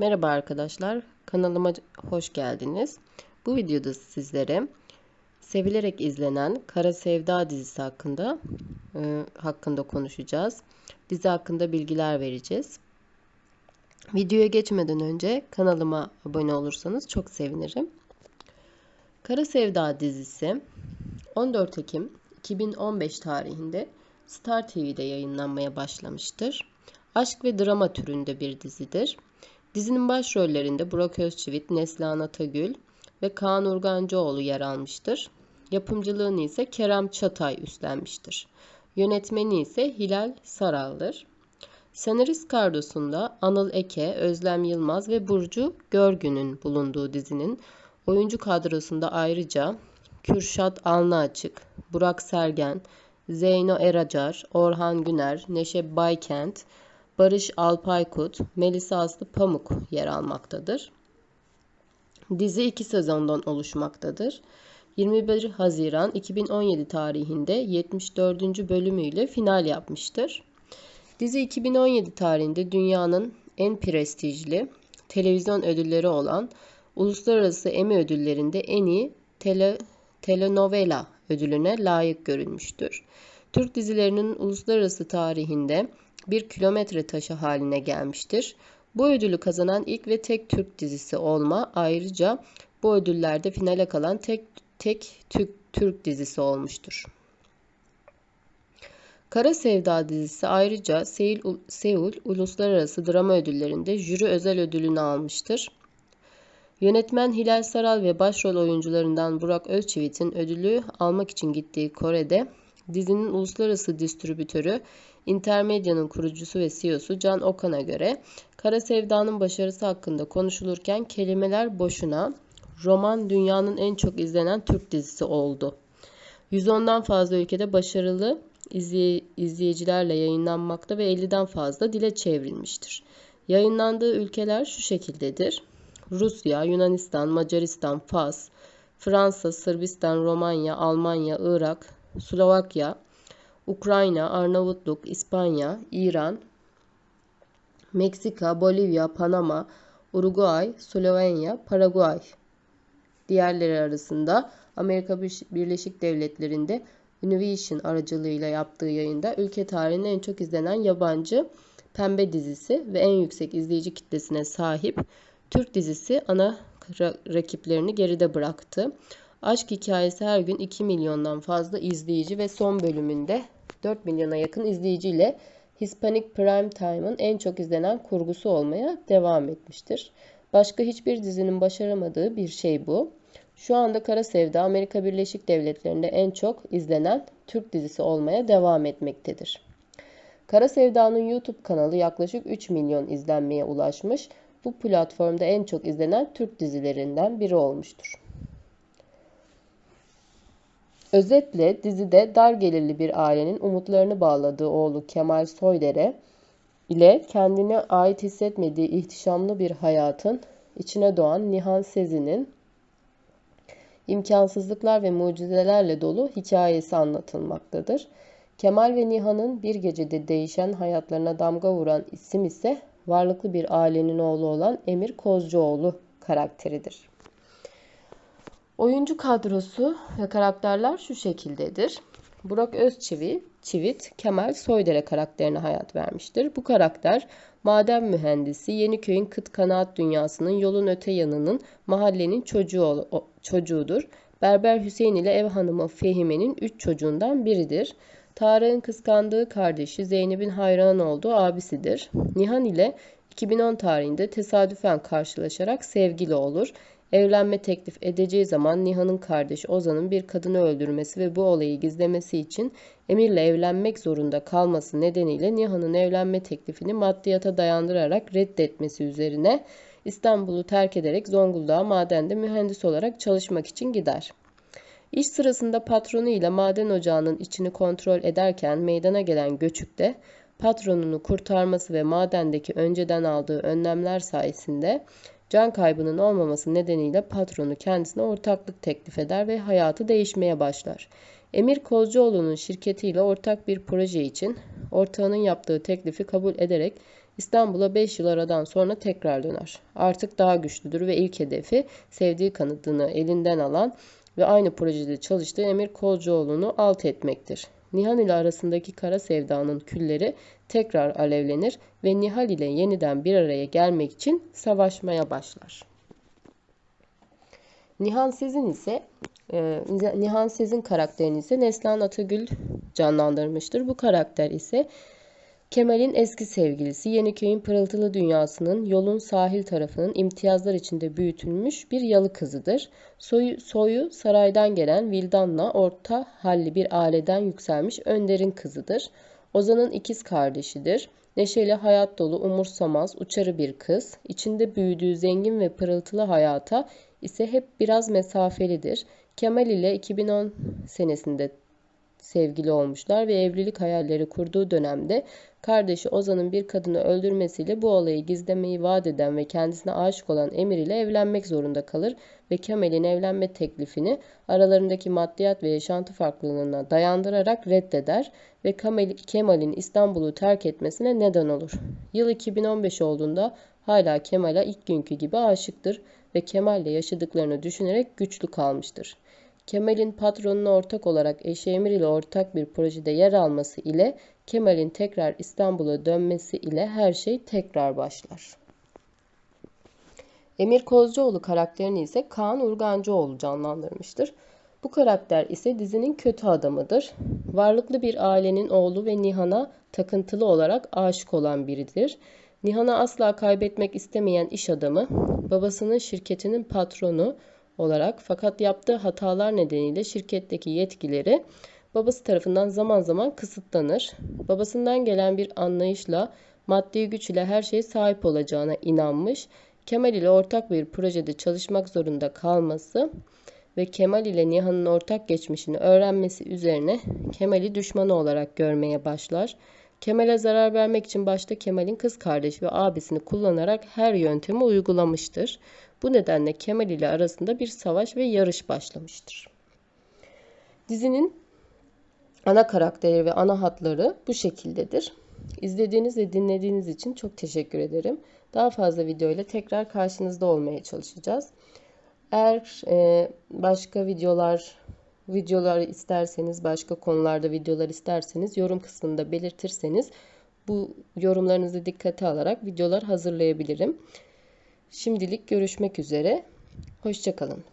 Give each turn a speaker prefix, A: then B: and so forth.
A: Merhaba arkadaşlar, kanalıma hoş geldiniz. Bu videoda sizlere sevilerek izlenen Kara Sevda dizisi hakkında e, hakkında konuşacağız. Dizi hakkında bilgiler vereceğiz. Videoya geçmeden önce kanalıma abone olursanız çok sevinirim. Kara Sevda dizisi 14 Ekim 2015 tarihinde Star TV'de yayınlanmaya başlamıştır. Aşk ve drama türünde bir dizidir. Dizinin başrollerinde Burak Özçivit, Neslihan Atagül ve Kaan Urgancıoğlu yer almıştır. Yapımcılığını ise Kerem Çatay üstlenmiştir. Yönetmeni ise Hilal Saral'dır. Senarist kardosunda Anıl Eke, Özlem Yılmaz ve Burcu Görgün'ün bulunduğu dizinin oyuncu kadrosunda ayrıca Kürşat Alnıaçık, Burak Sergen, Zeyno Eracar, Orhan Güner, Neşe Baykent, Barış Alpaykut, Melisa Aslı Pamuk yer almaktadır. Dizi iki sezondan oluşmaktadır. 21 Haziran 2017 tarihinde 74. bölümüyle final yapmıştır. Dizi 2017 tarihinde dünyanın en prestijli televizyon ödülleri olan Uluslararası Emmy Ödülleri'nde en iyi tele, telenovela ödülüne layık görülmüştür. Türk dizilerinin uluslararası tarihinde bir kilometre taşı haline gelmiştir. Bu ödülü kazanan ilk ve tek Türk dizisi olma ayrıca bu ödüllerde finale kalan tek tek Türk, Türk dizisi olmuştur. Kara Sevda dizisi ayrıca Seul, Seul Uluslararası Drama Ödülleri'nde jüri özel ödülünü almıştır. Yönetmen Hilal Saral ve başrol oyuncularından Burak Özçivit'in ödülü almak için gittiği Kore'de dizinin uluslararası distribütörü Intermedia'nın kurucusu ve CEO'su Can Okan'a göre Kara Sevda'nın başarısı hakkında konuşulurken kelimeler boşuna roman dünyanın en çok izlenen Türk dizisi oldu. 110'dan fazla ülkede başarılı izley izleyicilerle yayınlanmakta ve 50'den fazla dile çevrilmiştir. Yayınlandığı ülkeler şu şekildedir. Rusya, Yunanistan, Macaristan, Fas, Fransa, Sırbistan, Romanya, Almanya, Irak, Slovakya, Ukrayna, Arnavutluk, İspanya, İran, Meksika, Bolivya, Panama, Uruguay, Slovenya, Paraguay. Diğerleri arasında Amerika Birleşik Devletleri'nde Univision aracılığıyla yaptığı yayında ülke tarihinin en çok izlenen yabancı pembe dizisi ve en yüksek izleyici kitlesine sahip Türk dizisi ana rakiplerini geride bıraktı. Aşk hikayesi her gün 2 milyondan fazla izleyici ve son bölümünde 4 milyona yakın izleyiciyle Hispanic Prime Time'ın en çok izlenen kurgusu olmaya devam etmiştir. Başka hiçbir dizinin başaramadığı bir şey bu. Şu anda Kara Sevda Amerika Birleşik Devletleri'nde en çok izlenen Türk dizisi olmaya devam etmektedir. Kara Sevda'nın YouTube kanalı yaklaşık 3 milyon izlenmeye ulaşmış. Bu platformda en çok izlenen Türk dizilerinden biri olmuştur. Özetle dizide dar gelirli bir ailenin umutlarını bağladığı oğlu Kemal Soydere ile kendine ait hissetmediği ihtişamlı bir hayatın içine doğan Nihan Sezi'nin imkansızlıklar ve mucizelerle dolu hikayesi anlatılmaktadır. Kemal ve Nihan'ın bir gecede değişen hayatlarına damga vuran isim ise varlıklı bir ailenin oğlu olan Emir Kozcuoğlu karakteridir. Oyuncu kadrosu ve karakterler şu şekildedir. Burak Özçivit, Çivit, Kemal Soydere karakterine hayat vermiştir. Bu karakter maden mühendisi, Yeniköy'ün kıt kanaat dünyasının yolun öte yanının mahallenin çocuğu, çocuğudur. Berber Hüseyin ile ev hanımı Fehime'nin üç çocuğundan biridir. Tarık'ın kıskandığı kardeşi Zeynep'in hayran olduğu abisidir. Nihan ile 2010 tarihinde tesadüfen karşılaşarak sevgili olur. Evlenme teklif edeceği zaman Nihan'ın kardeşi Ozan'ın bir kadını öldürmesi ve bu olayı gizlemesi için Emir'le evlenmek zorunda kalması nedeniyle Nihan'ın evlenme teklifini maddiyata dayandırarak reddetmesi üzerine İstanbul'u terk ederek Zonguldak'a madende mühendis olarak çalışmak için gider. İş sırasında patronu ile maden ocağının içini kontrol ederken meydana gelen göçükte patronunu kurtarması ve madendeki önceden aldığı önlemler sayesinde Can kaybının olmaması nedeniyle patronu kendisine ortaklık teklif eder ve hayatı değişmeye başlar. Emir Kozcuoğlu'nun şirketiyle ortak bir proje için ortağının yaptığı teklifi kabul ederek İstanbul'a 5 yıl aradan sonra tekrar döner. Artık daha güçlüdür ve ilk hedefi sevdiği kanıtını elinden alan ve aynı projede çalıştığı Emir Kolcuoğlu'nu alt etmektir. Nihan ile arasındaki kara sevdanın külleri tekrar alevlenir ve Nihal ile yeniden bir araya gelmek için savaşmaya başlar. Nihan Sezin ise e, Nihan Sezin karakterini ise Neslihan Atagül canlandırmıştır. Bu karakter ise Kemal'in eski sevgilisi Yeniköy'ün pırıltılı dünyasının yolun sahil tarafının imtiyazlar içinde büyütülmüş bir yalı kızıdır. Soyu, soyu saraydan gelen Vildan'la orta halli bir aileden yükselmiş Önder'in kızıdır. Ozan'ın ikiz kardeşidir. Neşeli, hayat dolu, umursamaz, uçarı bir kız. İçinde büyüdüğü zengin ve pırıltılı hayata ise hep biraz mesafelidir. Kemal ile 2010 senesinde sevgili olmuşlar ve evlilik hayalleri kurduğu dönemde kardeşi Ozan'ın bir kadını öldürmesiyle bu olayı gizlemeyi vaat eden ve kendisine aşık olan Emir ile evlenmek zorunda kalır ve Kemal'in evlenme teklifini aralarındaki maddiyat ve yaşantı farklılığına dayandırarak reddeder ve Kemal'in İstanbul'u terk etmesine neden olur. Yıl 2015 olduğunda hala Kemal'a ilk günkü gibi aşıktır ve Kemal'le yaşadıklarını düşünerek güçlü kalmıştır. Kemal'in patronuna ortak olarak eşi Emir ile ortak bir projede yer alması ile Kemal'in tekrar İstanbul'a dönmesi ile her şey tekrar başlar. Emir Kozcuoğlu karakterini ise Kaan Urgancıoğlu canlandırmıştır. Bu karakter ise dizinin kötü adamıdır. Varlıklı bir ailenin oğlu ve Nihan'a takıntılı olarak aşık olan biridir. Nihan'ı asla kaybetmek istemeyen iş adamı, babasının şirketinin patronu olarak fakat yaptığı hatalar nedeniyle şirketteki yetkileri babası tarafından zaman zaman kısıtlanır. Babasından gelen bir anlayışla maddi güç ile her şeye sahip olacağına inanmış. Kemal ile ortak bir projede çalışmak zorunda kalması ve Kemal ile Nihan'ın ortak geçmişini öğrenmesi üzerine Kemal'i düşmanı olarak görmeye başlar. Kemal'e zarar vermek için başta Kemal'in kız kardeşi ve abisini kullanarak her yöntemi uygulamıştır. Bu nedenle Kemal ile arasında bir savaş ve yarış başlamıştır. Dizinin ana karakteri ve ana hatları bu şekildedir. İzlediğiniz ve dinlediğiniz için çok teşekkür ederim. Daha fazla video ile tekrar karşınızda olmaya çalışacağız. Eğer e, başka videolar videolar isterseniz, başka konularda videolar isterseniz yorum kısmında belirtirseniz bu yorumlarınızı dikkate alarak videolar hazırlayabilirim. Şimdilik görüşmek üzere. Hoşçakalın.